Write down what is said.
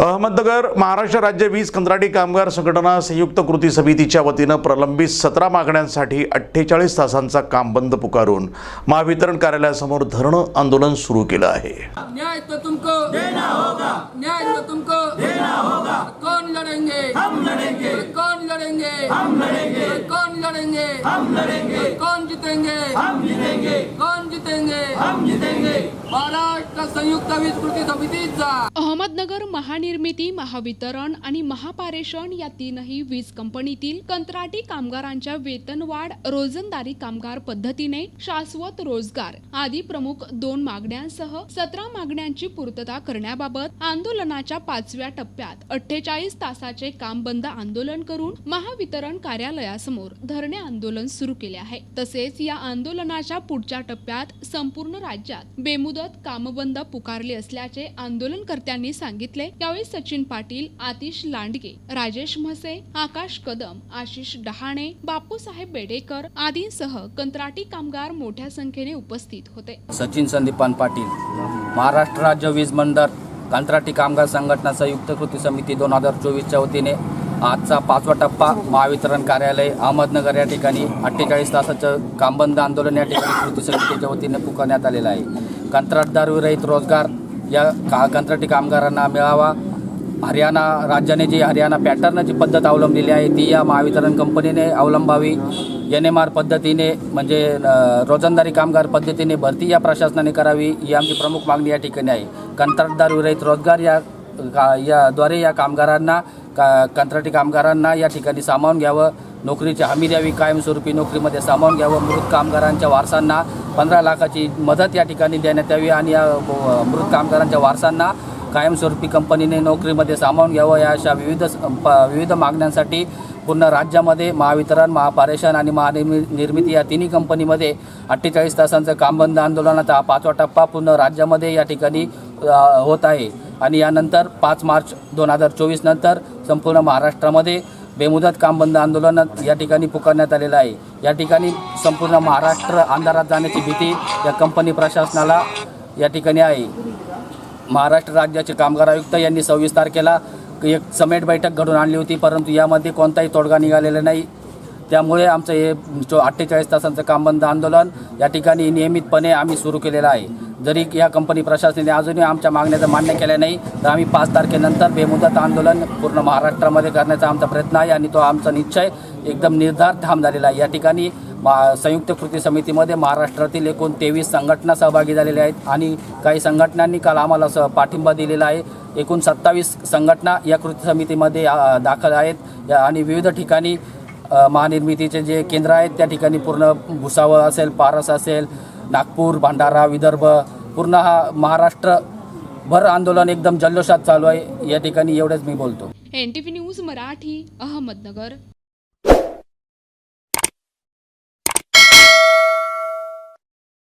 अहमदनगर महाराष्ट्र राज्य वीज कंत्राटी कामगार संघटना संयुक्त कृती समितीच्या वतीनं प्रलंबित सतरा मागण्यांसाठी अठ्ठेचाळीस तासांचा काम बंद पुकारून महावितरण कार्यालयासमोर धरणं आंदोलन सुरू केलं आहे. न्याय तो तुमको देना होगा। न्याय तो तुमको देना होगा। कौन लड़ेंगे हम लड़ेंगे कौन लड़ेंगे हम लड़ेंगे कौन लड़ेंगे हम लड़ेंगे कौन जीतेंगे? हम जीतेंगे। कौन जीतेंगे? हम जीतेंगे। महाराष्ट्र संयुक्त वीज कृती समितीचा. अहमदनगर महानिर्मिती महावितरण आणि महापारेषण या तीनही वीज कंपनीतील कंत्राटी कामगारांच्या वेतनवाढ रोजंदारी कामगार पद्धतीने शाश्वत रोजगार आदी प्रमुख दोन मागण्यांसह सतरा मागण्यांची पूर्तता करण्याबाबत आंदोलनाच्या पाचव्या टप्प्यात अठ्ठेचाळीस तासाचे काम बंद आंदोलन करून महावितरण कार्यालयासमोर धरणे आंदोलन सुरू केले आहे. तसेच या आंदोलनाच्या पुढच्या टप्प्यात संपूर्ण राज्यात बेमुदत कामबंद पुकारले असल्याचे आंदोलनकर्त्यांनी सांगितले. यावेळी सचिन पाटील आतिश लांडगे राजेश म्हसे आकाश कदम आशिष डहाणे बापूसाहेब बेडेकर आदींसह कंत्राटी कामगार मोठ्या संख्येने उपस्थित होते. सचिन संदीपान पाटील महाराष्ट्र राज्य वीज मंडळ कंत्राटी कामगार संघटना संयुक्त कृती समिती दोन हजार चोवीसच्या वतीने आजचा पाचवा टप्पा महावितरण कार्यालय अहमदनगर या ठिकाणी अठ्ठेचाळीस तासाचं कामबंद आंदोलन या ठिकाणी कृती समितीच्या वतीने पुकारण्यात आलेलं आहे. कंत्राटदार विरहित रोजगार या का कंत्राटी कामगारांना मिळावा. हरियाणा राज्याने जी हरियाणा पॅटर्न जी पद्धत अवलंबलेली आहे ती या महावितरण कंपनीने अवलंबावी. एन एम आर पद्धतीने म्हणजे रोजंदारी कामगार पद्धतीने भरती या प्रशासनाने करावी ही आमची प्रमुख मागणी या ठिकाणी आहे. कंत्राटदार विरहित रोजगार या का याद्वारे या कामगारांना का कंत्राटी कामगारांना या ठिकाणी सामावून घ्यावं. नोकरीची हमी द्यावी कायमस्वरूपी नोकरीमध्ये सामावून घ्यावं. मृत कामगारांच्या वारसांना पंधरा लाखाची मदत या ठिकाणी देण्यात यावी आणि या मृत कामगारांच्या वारसांना कायमस्वरूपी कंपनीने नोकरीमध्ये सामावून घ्यावं या अशा विविध स- प- विविध मागण्यांसाठी पूर्ण राज्यामध्ये महावितरण महापारेषण आणि महानिर्मि निर्मिती या तिन्ही कंपनीमध्ये अठ्ठेचाळीस तासांचं काम बंद आंदोलनाचा हा पाचवा टप्पा पूर्ण राज्यामध्ये या ठिकाणी होत आहे. आणि यानंतर पाच मार्च दोन हजार चोवीस नंतर संपूर्ण महाराष्ट्रामध्ये बेमुदत काम बंद आंदोलन या ठिकाणी पुकारण्यात आलेलं आहे. या ठिकाणी संपूर्ण महाराष्ट्र अंधारात जाण्याची भीती या कंपनी प्रशासनाला या ठिकाणी आहे. महाराष्ट्र राज्याचे कामगार आयुक्त यांनी सव्वीस तारखेला एक समेट बैठक घडून आणली होती परंतु यामध्ये कोणताही तोडगा निघालेला नाही. त्यामुळे आमचं हे अठ्ठेचाळीस तासांचं काम बंद आंदोलन या ठिकाणी नियमितपणे आम्ही सुरू केलेलं आहे. जरी या कंपनी प्रशासनाने अजूनही आमच्या मागण्याचं मान्य केल्या नाही तर आम्ही पाच तारखेनंतर बेमुदत आंदोलन पूर्ण महाराष्ट्रामध्ये करण्याचा आमचा प्रयत्न आहे आणि तो आमचा निश्चय एकदम निर्धार ठाम झालेला आहे. या ठिकाणी मा संयुक्त कृती समितीमध्ये महाराष्ट्रातील एकूण तेवीस संघटना सहभागी झालेल्या आहेत आणि काही संघटनांनी काल आम्हाला स पाठिंबा दिलेला आहे. एकूण सत्तावीस संघटना या कृती समितीमध्ये दाखल आहेत. या- आणि विविध ठिकाणी महानिर्मितीचे जे केंद्र आहेत त्या ठिकाणी पूर्ण भुसावळ असेल पारस असेल नागपूर भंडारा विदर्भ पूर्ण हा महाराष्ट्र भर आंदोलन एकदम जल्लोषात चालू आहे. या ठिकाणी एवढंच मी बोलतो. N T news Marathi Ahmednagar.